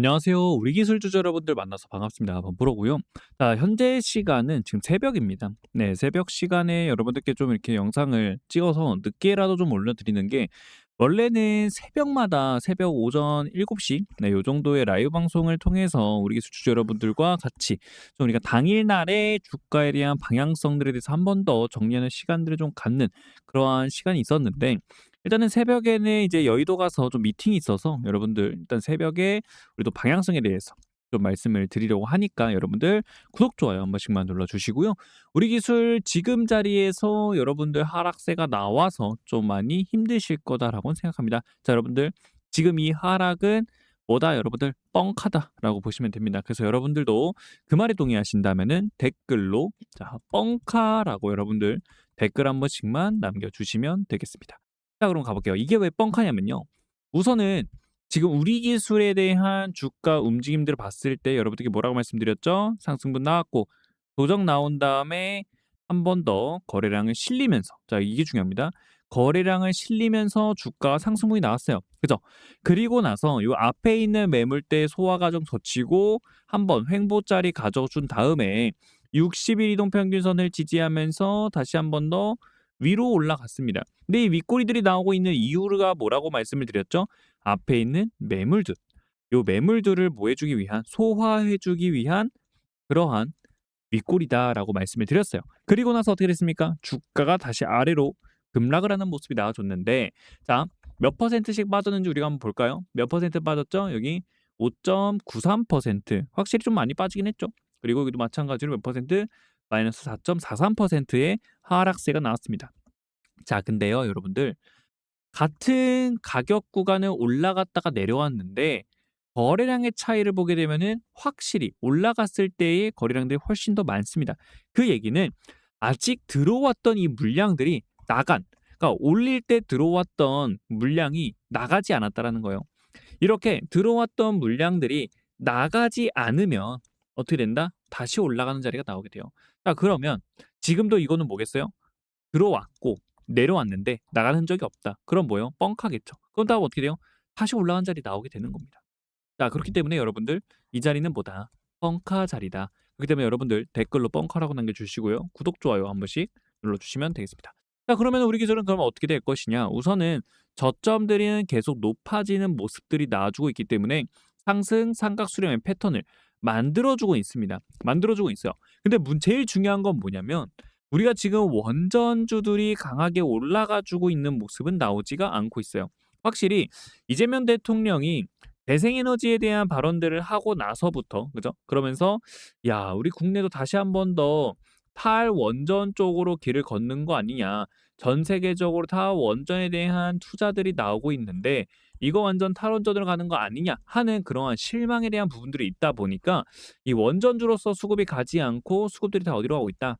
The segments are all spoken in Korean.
안녕하세요. 우리 기술주주 여러분들 만나서 반갑습니다. 범프로고요. 자, 현재 시간은 지금 새벽입니다. 네, 새벽 시간에 여러분들께 좀 이렇게 영상을 찍어서 늦게라도 좀 올려드리는 게 원래는 새벽마다 새벽 오전 7시 네, 요 정도의 라이브 방송을 통해서 우리 기술주주 여러분들과 같이 좀 우리가 당일날의 주가에 대한 방향성들에 대해서 한 번 더 정리하는 시간들을 좀 갖는 그러한 시간이 있었는데 일단은 새벽에는 이제 여의도 가서 좀 미팅이 있어서 여러분들 일단 새벽에 우리도 방향성에 대해서 좀 말씀을 드리려고 하니까 여러분들 구독, 좋아요 한 번씩만 눌러주시고요. 우리 기술 지금 자리에서 여러분들 하락세가 나와서 좀 많이 힘드실 거다라고 생각합니다. 자, 여러분들 지금 이 하락은 뭐다 여러분들 뻥카다라고 보시면 됩니다. 그래서 여러분들도 그 말에 동의하신다면은 댓글로 자 뻥카라고 여러분들 댓글 한 번씩만 남겨주시면 되겠습니다. 자 그럼 가볼게요. 이게 왜 뻥카냐면요. 우선은 지금 우리 기술에 대한 주가 움직임들을 봤을 때 여러분들께 뭐라고 말씀드렸죠? 상승분 나왔고 도적 나온 다음에 한 번 더 거래량을 실리면서 자 이게 중요합니다. 거래량을 실리면서 주가가 상승분이 나왔어요. 그죠? 그리고 나서 요 앞에 있는 매물대 소화 과정 거치고 한번 횡보짜리 가져준 다음에 60일 이동 평균선을 지지하면서 다시 한 번 더 위로 올라갔습니다. 근데 이 윗꼬리들이 나오고 있는 이유가 뭐라고 말씀을 드렸죠? 앞에 있는 매물들. 요 매물들을 뭐 해주기 위한 소화해주기 위한 그러한 윗골이다라고 말씀을 드렸어요. 그리고 나서 어떻게 됐습니까? 주가가 다시 아래로 급락을 하는 모습이 나와줬는데 자, 몇 퍼센트씩 빠졌는지 우리가 한번 볼까요? 몇 퍼센트 빠졌죠? 여기 5.93% 확실히 좀 많이 빠지긴 했죠. 그리고 여기도 마찬가지로 몇 퍼센트? 마이너스 4.43%의 하락세가 나왔습니다. 자, 근데요, 여러분들 같은 가격 구간을 올라갔다가 내려왔는데 거래량의 차이를 보게 되면은 확실히 올라갔을 때의 거래량들이 훨씬 더 많습니다. 그 얘기는 아직 들어왔던 이 물량들이 나간, 그러니까 올릴 때 들어왔던 물량이 나가지 않았다라는 거예요. 이렇게 들어왔던 물량들이 나가지 않으면 어떻게 된다? 다시 올라가는 자리가 나오게 돼요. 자, 그러면 지금도 이거는 뭐겠어요? 들어왔고 내려왔는데 나가는 흔적이 없다. 그럼 뭐요? 뻥카겠죠. 그럼 다음 어떻게 돼요? 다시 올라간 자리 나오게 되는 겁니다. 자, 그렇기 때문에 여러분들 이 자리는 뭐다? 뻥카 자리다. 그렇기 때문에 여러분들 댓글로 뻥카라고 남겨주시고요. 구독, 좋아요 한 번씩 눌러주시면 되겠습니다. 자, 그러면 우리 기술은 그러면 어떻게 될 것이냐? 우선은 저점들이 계속 높아지는 모습들이 나와주고 있기 때문에 상승 삼각 수렴의 패턴을 만들어주고 있습니다. 만들어주고 있어요. 근데 문 제일 중요한 건 뭐냐면 우리가 지금 원전주들이 강하게 올라가주고 있는 모습은 나오지가 않고 있어요. 확실히 이재명 대통령이 재생에너지에 대한 발언들을 하고 나서부터 그죠? 그러면서 야 우리 국내도 다시 한 번 더 탈원전 쪽으로 길을 걷는 거 아니냐. 전 세계적으로 다 원전에 대한 투자들이 나오고 있는데 이거 완전 탈원전으로 가는 거 아니냐 하는 그러한 실망에 대한 부분들이 있다 보니까 이 원전주로서 수급이 가지 않고 수급들이 다 어디로 가고 있다.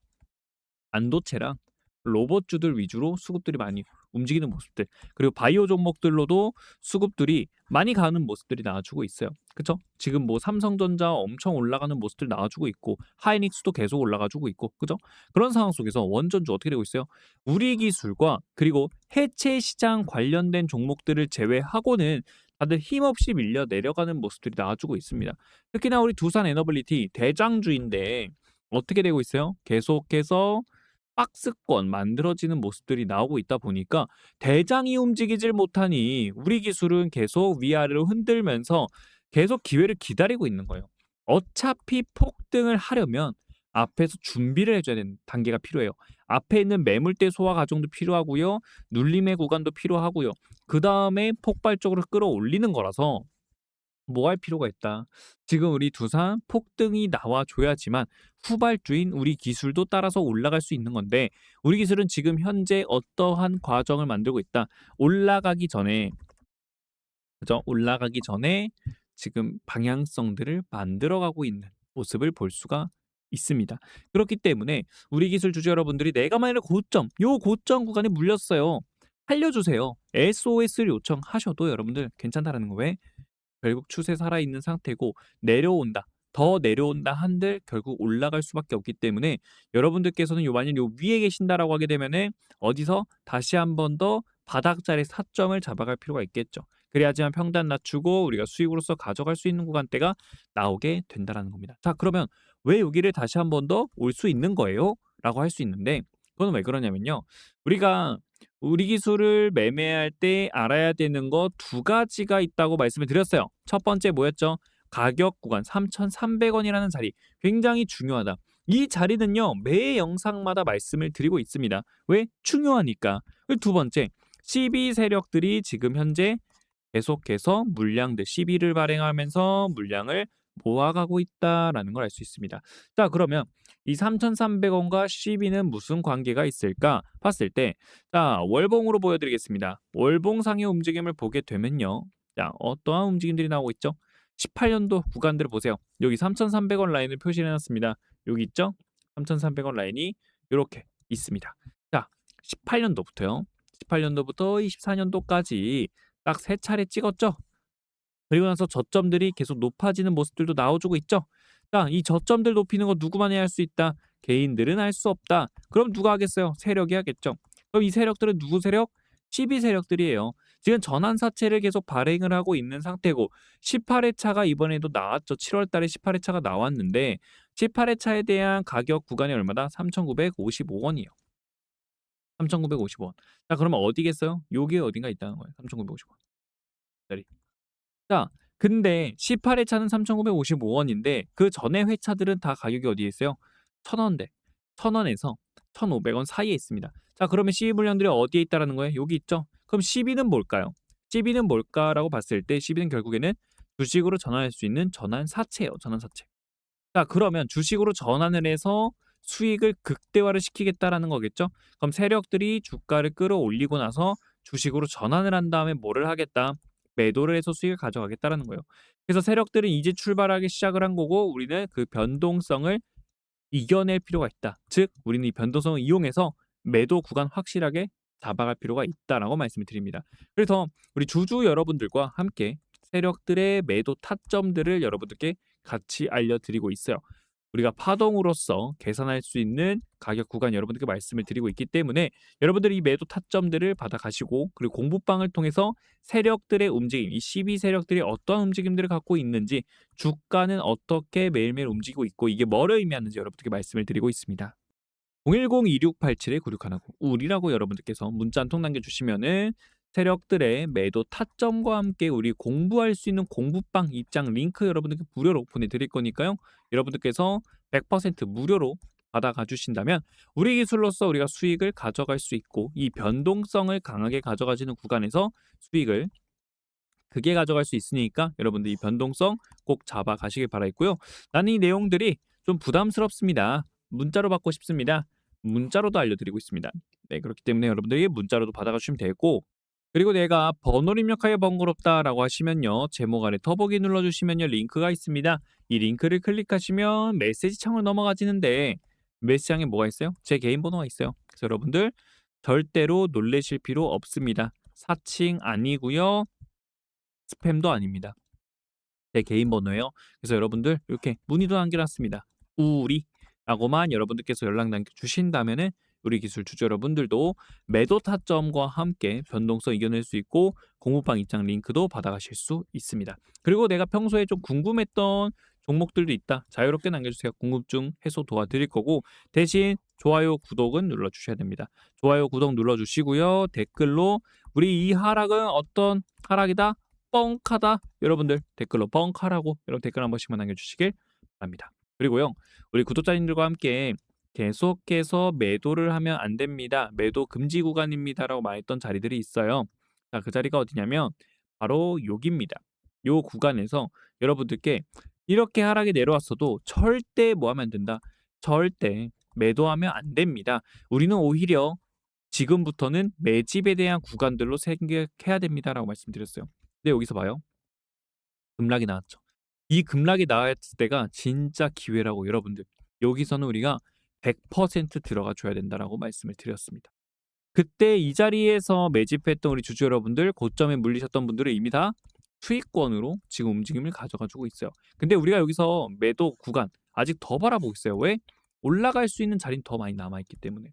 반도체랑 로봇주들 위주로 수급들이 많이 움직이는 모습들 그리고 바이오 종목들로도 수급들이 많이 가는 모습들이 나와주고 있어요. 그쵸? 지금 뭐 삼성전자 엄청 올라가는 모습들 나와주고 있고 하이닉스도 계속 올라가주고 있고 그죠? 그런 상황 속에서 원전주 어떻게 되고 있어요? 우리 기술과 그리고 해체 시장 관련된 종목들을 제외하고는 다들 힘없이 밀려 내려가는 모습들이 나와주고 있습니다. 특히나 우리 두산 에너블리티 대장주인데 어떻게 되고 있어요? 계속해서 박스권 만들어지는 모습들이 나오고 있다 보니까 대장이 움직이질 못하니 우리 기술은 계속 위아래로 흔들면서 계속 기회를 기다리고 있는 거예요. 어차피 폭등을 하려면 앞에서 준비를 해줘야 되는 단계가 필요해요. 앞에 있는 매물대 소화 과정도 필요하고요. 눌림의 구간도 필요하고요. 그 다음에 폭발적으로 끌어올리는 거라서 뭐 할 필요가 있다. 지금 우리 두산 폭등이 나와줘야지만 후발주인 우리 기술도 따라서 올라갈 수 있는 건데 우리 기술은 지금 현재 어떠한 과정을 만들고 있다. 올라가기 전에 그죠? 올라가기 전에 지금 방향성들을 만들어가고 있는 모습을 볼 수가 있습니다. 그렇기 때문에 우리 기술 주주 여러분들이 내가 만약에 고점, 요 고점 구간에 물렸어요. 살려주세요. SOS를 요청하셔도 여러분들 괜찮다라는 거 왜? 결국 추세 살아있는 상태고 내려온다. 더 내려온다 한들 결국 올라갈 수밖에 없기 때문에 여러분들께서는 요 만약 요 위에 계신다라고 하게 되면은 어디서 다시 한 번 더 바닥 자리 사점을 잡아갈 필요가 있겠죠. 그래야지만 평단 낮추고 우리가 수익으로서 가져갈 수 있는 구간대가 나오게 된다라는 겁니다. 자, 그러면 왜 여기를 다시 한 번 더 올 수 있는 거예요? 라고 할 수 있는데 그건 왜 그러냐면요. 우리가 우리 기술을 매매할 때 알아야 되는 거 두 가지가 있다고 말씀을 드렸어요. 첫 번째 뭐였죠? 가격 구간 3,300원이라는 자리 굉장히 중요하다. 이 자리는요 매 영상마다 말씀을 드리고 있습니다. 왜? 중요하니까. 두 번째 12 세력들이 지금 현재 계속해서 물량들 시비를 발행하면서 물량을 모아가고 있다라는 걸 알 수 있습니다. 자, 그러면 이 3,300원과 시비는 무슨 관계가 있을까 봤을 때, 자, 월봉으로 보여드리겠습니다. 월봉 상의 움직임을 보게 되면요. 자, 어떠한 움직임들이 나오고 있죠? 18년도 구간들을 보세요. 여기 3,300원 라인을 표시해놨습니다. 여기 있죠? 3,300원 라인이 이렇게 있습니다. 자, 18년도부터요. 18년도부터 24년도까지 딱 세 차례 찍었죠? 그리고 나서 저점들이 계속 높아지는 모습들도 나와주고 있죠? 자, 이 저점들 높이는 거 누구만 해야 할 수 있다? 개인들은 할 수 없다. 그럼 누가 하겠어요? 세력이 하겠죠. 그럼 이 세력들은 누구 세력? 12 세력들이에요. 지금 전환사채를 계속 발행을 하고 있는 상태고 18회차가 이번에도 나왔죠. 7월 달에 18회차가 나왔는데 18회차에 대한 가격 구간이 얼마다? 3,955원이에요. 3,955원. 자, 그러면 어디겠어요? 요게 어딘가 있다는 거예요. 3,955원. 자리. 자, 근데 18회차는 3,955원인데 그 전에 회차들은 다 가격이 어디에 있어요? 1,000원대. 1,000원에서 1,500원 사이에 있습니다. 자, 그러면 CB 물량들이 어디에 있다라는 거예요? 여기 있죠. 그럼 CB는 뭘까요? CB는 뭘까라고 봤을 때 CB는 결국에는 주식으로 전환할 수 있는 전환 사채예요. 전환 사채. 자, 그러면 주식으로 전환을 해서 수익을 극대화를 시키겠다라는 거겠죠? 그럼 세력들이 주가를 끌어올리고 나서 주식으로 전환을 한 다음에 뭐를 하겠다? 매도를 해서 수익을 가져가겠다라는 거예요. 그래서 세력들은 이제 출발하기 시작을 한 거고 우리는 그 변동성을 이겨낼 필요가 있다. 즉, 우리는 이 변동성을 이용해서 매도 구간 확실하게 잡아갈 필요가 있다라고 말씀을 드립니다. 그래서 우리 주주 여러분들과 함께 세력들의 매도 타점들을 여러분들께 같이 알려드리고 있어요. 우리가 파동으로서 계산할 수 있는 가격 구간 여러분들께 말씀을 드리고 있기 때문에 여러분들이 이 매도 타점들을 받아가시고 그리고 공부방을 통해서 세력들의 움직임, 이 12 세력들이 어떤 움직임들을 갖고 있는지 주가는 어떻게 매일매일 움직이고 있고 이게 뭐를 의미하는지 여러분들께 말씀을 드리고 있습니다. 010-2687-9619 우리라고 여러분들께서 문자 한 통 남겨주시면은 세력들의 매도 타점과 함께 우리 공부할 수 있는 공부방 입장 링크 여러분들께 무료로 보내드릴 거니까요. 여러분들께서 100% 무료로 받아가 주신다면 우리 기술로서 우리가 수익을 가져갈 수 있고 이 변동성을 강하게 가져가지는 구간에서 수익을 크게 가져갈 수 있으니까 여러분들 이 변동성 꼭 잡아 가시길 바라겠고요. 나는 이 내용들이 좀 부담스럽습니다. 문자로 받고 싶습니다. 문자로도 알려드리고 있습니다. 네, 그렇기 때문에 여러분들이 문자로도 받아가 주시면 되고 그리고 내가 번호를 입력하기 번거롭다라고 하시면요. 제목 아래 더보기 눌러주시면요. 링크가 있습니다. 이 링크를 클릭하시면 메시지 창으로 넘어가지는데 메시지창에 뭐가 있어요? 제 개인 번호가 있어요. 그래서 여러분들 절대로 놀래실 필요 없습니다. 사칭 아니고요. 스팸도 아닙니다. 제 개인 번호예요. 그래서 여러분들 이렇게 문의도 남겨놨습니다. 우리라고만 여러분들께서 연락 남겨주신다면은 우리 기술 주주 여러분들도 매도 타점과 함께 변동성 이겨낼 수 있고 공부방 입장 링크도 받아가실 수 있습니다. 그리고 내가 평소에 좀 궁금했던 종목들도 있다. 자유롭게 남겨주세요. 궁금증 해소 도와드릴 거고 대신 좋아요, 구독은 눌러주셔야 됩니다. 좋아요, 구독 눌러주시고요. 댓글로 우리 이 하락은 어떤 하락이다? 뻥카다. 여러분들 댓글로 뻥카라고 여러분 댓글 한 번씩만 남겨주시길 바랍니다. 그리고요. 우리 구독자님들과 함께 계속해서 매도를 하면 안 됩니다. 매도 금지 구간입니다라고 말했던 자리들이 있어요. 자, 그 자리가 어디냐면 바로 여기입니다. 요 구간에서 여러분들께 이렇게 하락이 내려왔어도 절대 뭐 하면 안 된다. 절대 매도하면 안 됩니다. 우리는 오히려 지금부터는 매집에 대한 구간들로 생각해야 됩니다라고 말씀드렸어요. 근데 여기서 봐요. 급락이 나왔죠. 이 급락이 나왔을 때가 진짜 기회라고 여러분들. 여기서는 우리가 100% 들어가 줘야 된다라고 말씀을 드렸습니다. 그때 이 자리에서 매집했던 우리 주주 여러분들 고점에 물리셨던 분들은 이미 다 수익권으로 지금 움직임을 가져가 주고 있어요. 근데 우리가 여기서 매도 구간 아직 더 바라보고 있어요. 왜? 올라갈 수 있는 자리는 더 많이 남아 있기 때문에.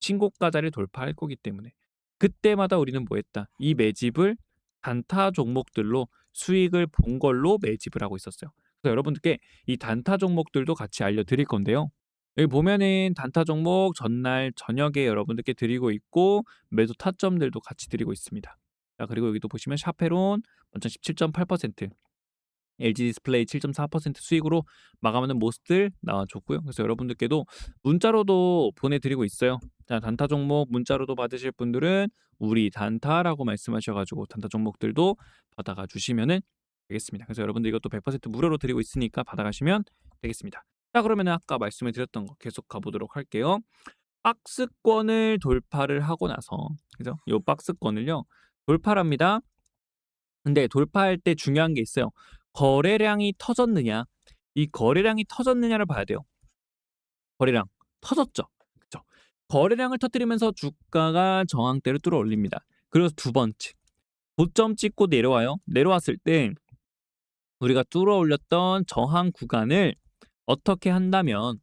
신고가 자리를 돌파할 거기 때문에. 그때마다 우리는 뭐 했다? 이 매집을 단타 종목들로 수익을 본 걸로 매집을 하고 있었어요. 그래서 여러분들께 이 단타 종목들도 같이 알려드릴 건데요. 여기 보면은 단타 종목 전날 저녁에 여러분들께 드리고 있고 매도 타점들도 같이 드리고 있습니다. 자 그리고 여기도 보시면 샤페론 원천 17.8% LG 디스플레이 7.4% 수익으로 마감하는 모습들 나와줬고요. 그래서 여러분들께도 문자로도 보내드리고 있어요. 자 단타 종목 문자로도 받으실 분들은 우리 단타라고 말씀하셔가지고 단타 종목들도 받아가 주시면은 되겠습니다. 그래서 여러분들 이것도 100% 무료로 드리고 있으니까 받아가시면 되겠습니다. 자 그러면 아까 말씀을 드렸던 거 계속 가보도록 할게요. 박스권을 돌파를 하고 나서 그죠? 요 박스권을요 돌파합니다. 근데 돌파할 때 중요한 게 있어요. 거래량이 터졌느냐? 이 거래량이 터졌느냐를 봐야 돼요. 거래량 터졌죠. 그죠? 거래량을 터뜨리면서 주가가 저항대를 뚫어 올립니다. 그래서 두 번째 고점 찍고 내려와요. 내려왔을 때 우리가 뚫어 올렸던 저항 구간을 어떻게 한다면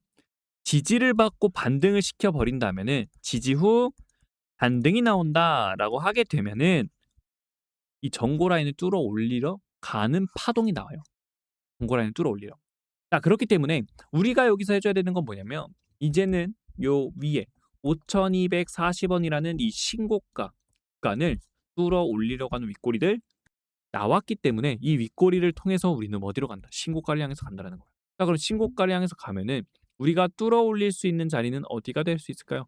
지지를 받고 반등을 시켜 버린다면은 지지 후 반등이 나온다라고 하게 되면은 이 전고 라인을 뚫어 올리러 가는 파동이 나와요. 전고 라인을 뚫어 올리러. 자, 그렇기 때문에 우리가 여기서 해줘야 되는 건 뭐냐면 이제는 요 위에 5,240원이라는 이 신고가 구간을 뚫어 올리려고 하는 윗꼬리들 나왔기 때문에 이 윗꼬리를 통해서 우리는 어디로 간다? 신고가를 향해서 간다는 거예요. 자, 그럼 신고가를 향해서 가면은 우리가 뚫어 올릴 수 있는 자리는 어디가 될 수 있을까요?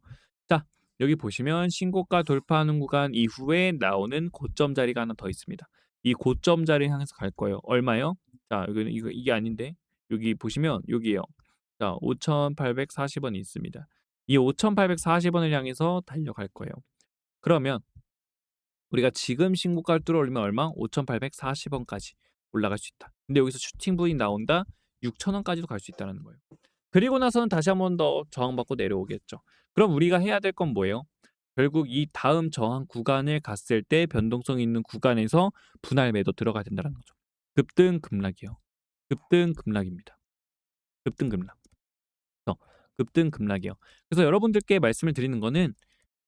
자, 여기 보시면 신고가 돌파하는 구간 이후에 나오는 고점 자리가 하나 더 있습니다. 이 고점 자리 향해서 갈 거예요. 얼마요? 자, 여기는 이거 이게 아닌데 여기 보시면 여기에요. 자, 5,840원이 있습니다. 이 5,840원을 향해서 달려갈 거예요. 그러면 우리가 지금 신고가를 뚫어 올리면 얼마? 5,840원까지 올라갈 수 있다. 근데 여기서 슈팅 부인 나온다? 6,000원까지도 갈 수 있다는 거예요. 그리고 나서는 다시 한 번 더 저항받고 내려오겠죠. 그럼 우리가 해야 될 건 뭐예요? 결국 이 다음 저항 구간을 갔을 때 변동성 있는 구간에서 분할 매도 들어가야 된다는 거죠. 급등 급락이요. 급등 급락입니다. 급등 급락. 어, 급등 급락이요. 그래서 여러분들께 말씀을 드리는 거는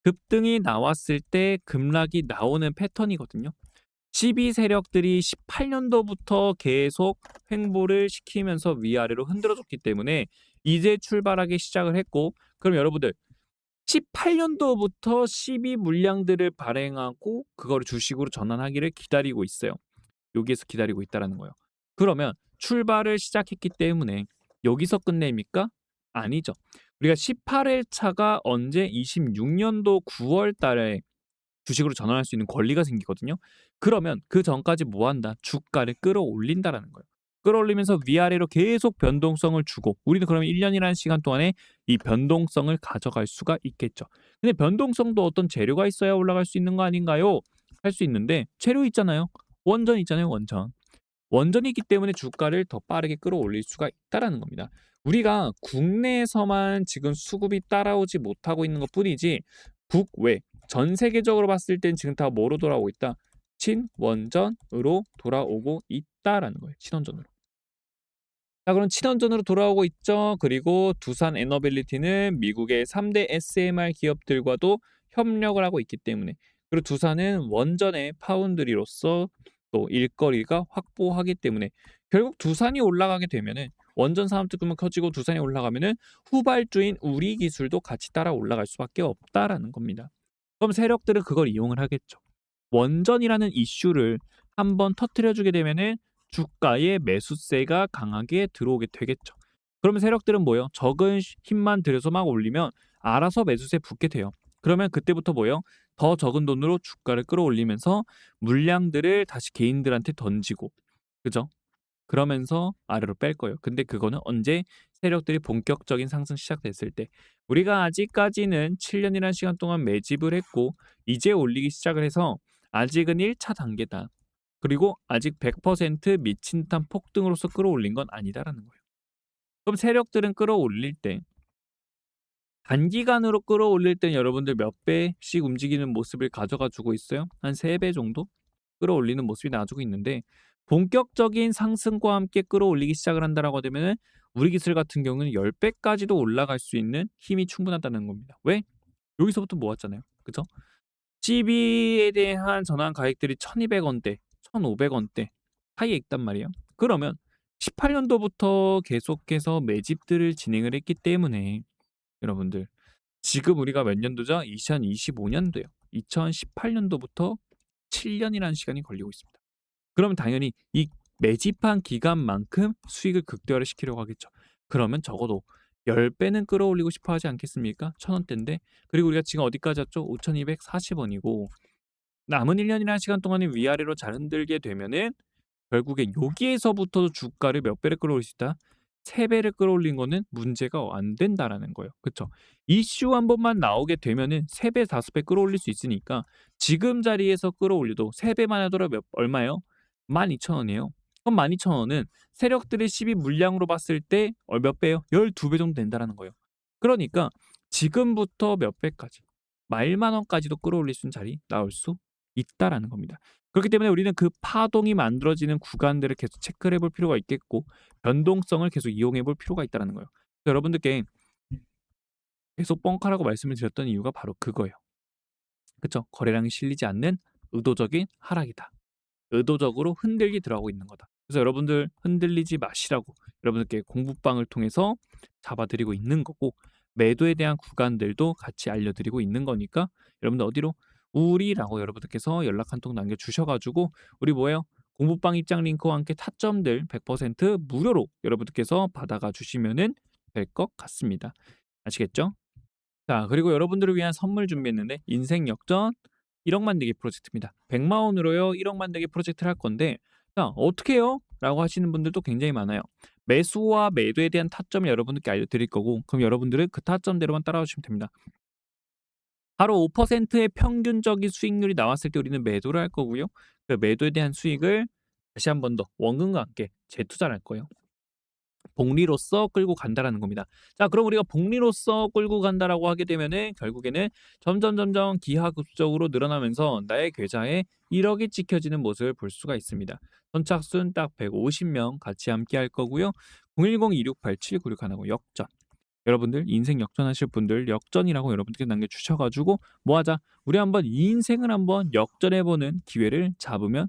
급등이 나왔을 때 급락이 나오는 패턴이거든요. 12 세력들이 18년도부터 계속 횡보를 시키면서 위아래로 흔들어줬기 때문에 이제 출발하기 시작을 했고 그럼 여러분들 18년도부터 12 물량들을 발행하고 그거를 주식으로 전환하기를 기다리고 있어요. 여기에서 기다리고 있다라는 거예요. 그러면 출발을 시작했기 때문에 여기서 끝냅니까? 아니죠. 우리가 18회 차가 언제 26년도 9월 달에 주식으로 전환할 수 있는 권리가 생기거든요. 그러면 그 전까지 뭐 한다? 주가를 끌어올린다라는 거예요. 끌어올리면서 위아래로 계속 변동성을 주고 우리는 그러면 1년이라는 시간 동안에 이 변동성을 가져갈 수가 있겠죠. 근데 변동성도 어떤 재료가 있어야 올라갈 수 있는 거 아닌가요? 할 수 있는데 재료 있잖아요. 원전 있잖아요. 원전. 원전이 있기 때문에 주가를 더 빠르게 끌어올릴 수가 있다라는 겁니다. 우리가 국내에서만 지금 수급이 따라오지 못하고 있는 것 뿐이지 국외 전 세계적으로 봤을 땐 지금 다 뭐로 돌아오고 있다? 친원전으로 돌아오고 있다라는 거예요. 친원전으로. 자, 그럼 친원전으로 돌아오고 있죠. 그리고 두산 에너빌리티는 미국의 3대 SMR 기업들과도 협력을 하고 있기 때문에 그리고 두산은 원전의 파운드리로서 또 일거리가 확보하기 때문에 결국 두산이 올라가게 되면은 원전 산업 특구만 커지고 두산이 올라가면은 후발주인 우리 기술도 같이 따라 올라갈 수밖에 없다라는 겁니다. 그럼 세력들은 그걸 이용을 하겠죠. 원전이라는 이슈를 한번 터트려 주게 되면은 주가의 매수세가 강하게 들어오게 되겠죠. 그러면 세력들은 뭐예요? 적은 힘만 들여서 막 올리면 알아서 매수세 붙게 돼요. 그러면 그때부터 뭐예요? 더 적은 돈으로 주가를 끌어올리면서 물량들을 다시 개인들한테 던지고 그죠? 그러면서 아래로 뺄 거예요. 근데 그거는 언제 세력들이 본격적인 상승 시작됐을 때 우리가 아직까지는 7년이라는 시간 동안 매집을 했고 이제 올리기 시작을 해서 아직은 1차 단계다. 그리고 아직 100% 미친 듯한 폭등으로서 끌어올린 건 아니다라는 거예요. 그럼 세력들은 끌어올릴 때 단기간으로 끌어올릴 땐 여러분들 몇 배씩 움직이는 모습을 가져가 주고 있어요? 한 3배 정도 끌어올리는 모습이 나와주고 있는데 본격적인 상승과 함께 끌어올리기 시작을 한다라고 되면은 우리 기술 같은 경우는 10배까지도 올라갈 수 있는 힘이 충분하다는 겁니다. 왜? 여기서부터 모았잖아요. 그죠? CB에 대한 전환 가액들이 1,200 원대, 1,500 원대 사이에 있단 말이에요. 그러면 18년도부터 계속해서 매집들을 진행을 했기 때문에 여러분들 지금 우리가 몇 년도죠? 2025년도예요. 2018년도부터 7년이라는 시간이 걸리고 있습니다. 그러면 당연히 이 매집한 기간만큼 수익을 극대화를 시키려고 하겠죠. 그러면 적어도 10배는 끌어올리고 싶어 하지 않겠습니까? 1,000원대인데 그리고 우리가 지금 어디까지 왔죠? 5,240원이고 남은 1년이라는 시간 동안에 위아래로 잘 흔들게 되면은 결국엔 여기에서부터도 주가를 몇 배를 끌어올릴 수 있다? 3배를 끌어올린 거는 문제가 안 된다라는 거예요. 그쵸? 이슈 한 번만 나오게 되면은 3배, 5배 끌어올릴 수 있으니까 지금 자리에서 끌어올려도 3배만 하더라도 몇, 얼마예요? 12,000원이에요. 그럼 12,000원은 세력들의 12 물량으로 봤을 때 몇 배예요? 12배 정도 된다라는 거예요. 그러니까 지금부터 몇 배까지, 말만 원까지도 끌어올릴 수 있는 자리 나올 수 있다라는 겁니다. 그렇기 때문에 우리는 그 파동이 만들어지는 구간들을 계속 체크를 해볼 필요가 있겠고 변동성을 계속 이용해 볼 필요가 있다는 거예요. 여러분들께 계속 뻥카라고 말씀을 드렸던 이유가 바로 그거예요. 그쵸? 거래량이 실리지 않는 의도적인 하락이다. 의도적으로 흔들기 들어가고 있는 거다. 그래서 여러분들 흔들리지 마시라고 여러분들께 공부방을 통해서 잡아드리고 있는 거고 매도에 대한 구간들도 같이 알려드리고 있는 거니까 여러분들 어디로 우리라고 여러분들께서 연락 한 통 남겨주셔가지고 우리 뭐예요? 공부방 입장 링크와 함께 타점들 100% 무료로 여러분들께서 받아가 주시면은 될 것 같습니다. 아시겠죠? 자 그리고 여러분들을 위한 선물 준비했는데 인생 역전 1억 만들기 프로젝트입니다. 100만 원으로요 1억 만들기 프로젝트를 할 건데 자 어떻게 해요? 라고 하시는 분들도 굉장히 많아요. 매수와 매도에 대한 타점을 여러분들께 알려드릴 거고 그럼 여러분들은 그 타점대로만 따라와 주시면 됩니다. 바로 5%의 평균적인 수익률이 나왔을 때 우리는 매도를 할 거고요. 그 매도에 대한 수익을 다시 한 번 더 원금과 함께 재투자를 할 거예요. 복리로서 끌고 간다라는 겁니다. 자, 그럼 우리가 복리로서 끌고 간다라고 하게 되면은 결국에는 점점 점점 기하급수적으로 늘어나면서 나의 계좌에 1억이 찍혀지는 모습을 볼 수가 있습니다. 선착순 딱 150명 같이 함께 할 거고요. 010-2687-96하고 역전. 여러분들 인생 역전하실 분들 역전이라고 여러분들께 남겨주셔가지고 뭐하자 우리 한번 이 인생을 한번 역전해보는 기회를 잡으면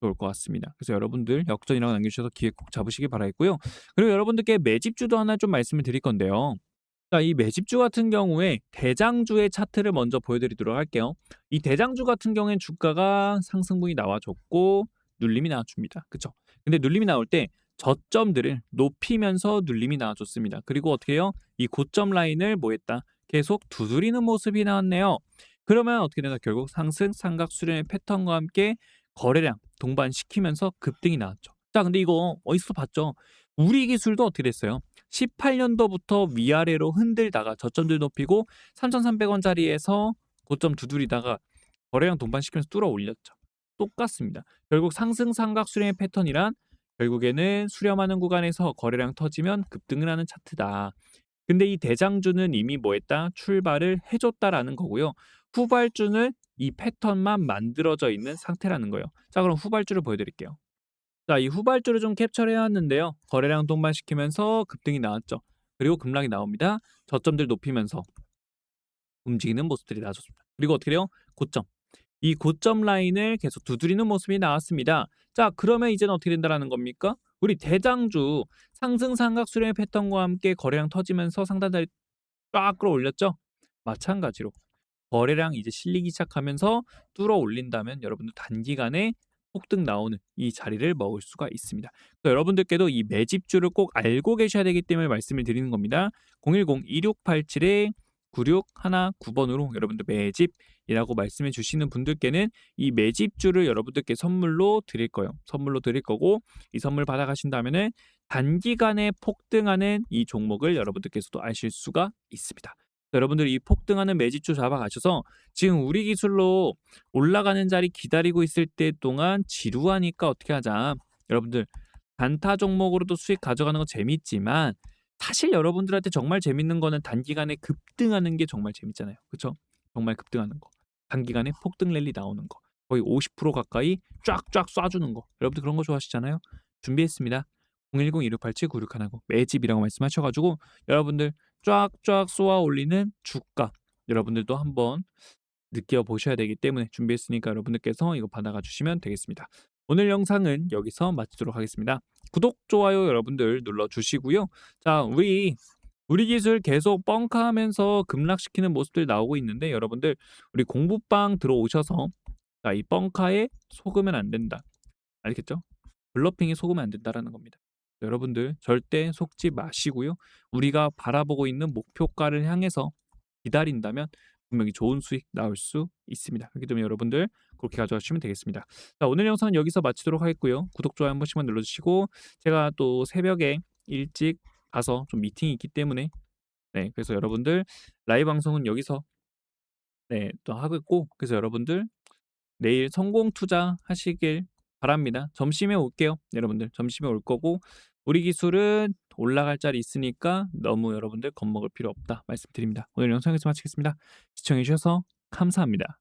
좋을 것 같습니다. 그래서 여러분들 역전이라고 남겨주셔서 기회 꼭 잡으시기 바라겠고요. 그리고 여러분들께 매집주도 하나 좀 말씀을 드릴 건데요. 자, 이 매집주 같은 경우에 대장주의 차트를 먼저 보여드리도록 할게요. 이 대장주 같은 경우엔 주가가 상승분이 나와줬고 눌림이 나와줍니다. 그쵸? 근데 눌림이 나올 때 저점들을 높이면서 눌림이 나와줬습니다. 그리고 어떻게 해요? 이 고점 라인을 뭐 했다? 계속 두드리는 모습이 나왔네요. 그러면 어떻게 되나 결국 상승 삼각 수렴의 패턴과 함께 거래량 동반시키면서 급등이 나왔죠. 자, 근데 이거 어디서 봤죠? 우리 기술도 어떻게 됐어요? 18년도부터 위아래로 흔들다가 저점들 높이고 3,300원짜리에서 고점 두드리다가 거래량 동반시키면서 뚫어 올렸죠. 똑같습니다. 결국 상승 삼각 수렴의 패턴이란 결국에는 수렴하는 구간에서 거래량 터지면 급등을 하는 차트다. 근데 이 대장주는 이미 뭐 했다? 출발을 해줬다라는 거고요. 후발주는 이 패턴만 만들어져 있는 상태라는 거예요. 자, 그럼 후발주를 보여드릴게요. 자, 이 후발주를 좀 캡처를 해왔는데요. 거래량 동반시키면서 급등이 나왔죠. 그리고 급락이 나옵니다. 저점들 높이면서 움직이는 모습들이 나왔습니다. 그리고 어떻게 돼요? 고점. 이 고점 라인을 계속 두드리는 모습이 나왔습니다. 자, 그러면 이제는 어떻게 된다라는 겁니까? 우리 대장주 상승 삼각 수렴의 패턴과 함께 거래량 터지면서 상단자리 쫙 끌어올렸죠? 마찬가지로 거래량 이제 실리기 시작하면서 뚫어 올린다면 여러분들 단기간에 폭등 나오는 이 자리를 먹을 수가 있습니다. 여러분들께도 이 매집주를 꼭 알고 계셔야 되기 때문에 말씀을 드리는 겁니다. 010-2687에 9619번으로 여러분들 매집이라고 말씀해 주시는 분들께는 이 매집주를 여러분들께 선물로 드릴 거예요. 선물로 드릴 거고 이 선물 받아가신다면 단기간에 폭등하는 이 종목을 여러분들께서도 아실 수가 있습니다. 여러분들 이 폭등하는 매집주 잡아가셔서 지금 우리 기술로 올라가는 자리 기다리고 있을 때 동안 지루하니까 어떻게 하자. 여러분들 단타 종목으로도 수익 가져가는 건 재밌지만 사실 여러분들한테 정말 재밌는 거는 단기간에 급등하는 게 정말 재밌잖아요. 그렇죠? 정말 급등하는 거. 단기간에 폭등 랠리 나오는 거. 거의 50% 가까이 쫙쫙 쏴주는 거. 여러분들 그런 거 좋아하시잖아요. 준비했습니다. 010-2687-9619 매집이라고 말씀하셔가지고 여러분들 쫙쫙 쏘아 올리는 주가 여러분들도 한번 느껴보셔야 되기 때문에 준비했으니까 여러분들께서 이거 받아가 주시면 되겠습니다. 오늘 영상은 여기서 마치도록 하겠습니다. 구독, 좋아요 여러분들 눌러주시고요. 자, 우리 우리 기술 계속 뻥카하면서 급락시키는 모습들 나오고 있는데 여러분들 우리 공부방 들어오셔서 자, 이 뻥카에 속으면 안 된다. 알겠죠? 블러핑에 속으면 안 된다라는 겁니다. 여러분들 절대 속지 마시고요. 우리가 바라보고 있는 목표가를 향해서 기다린다면 분명히 좋은 수익 나올 수 있습니다. 그렇기 때문에 여러분들 그렇게 가져가 주시면 되겠습니다. 자, 오늘 영상은 여기서 마치도록 하겠고요. 구독, 좋아요 한 번씩만 눌러주시고 제가 또 새벽에 일찍 가서 좀 미팅이 있기 때문에 네, 그래서 여러분들 라이브 방송은 여기서 네, 또 하고 있고 그래서 여러분들 내일 성공 투자 하시길 바랍니다. 점심에 올게요. 여러분들 점심에 올 거고 우리 기술은 올라갈 자리 있으니까 너무 여러분들 겁먹을 필요 없다 말씀드립니다. 오늘 영상 여기서 마치겠습니다. 시청해 주셔서 감사합니다.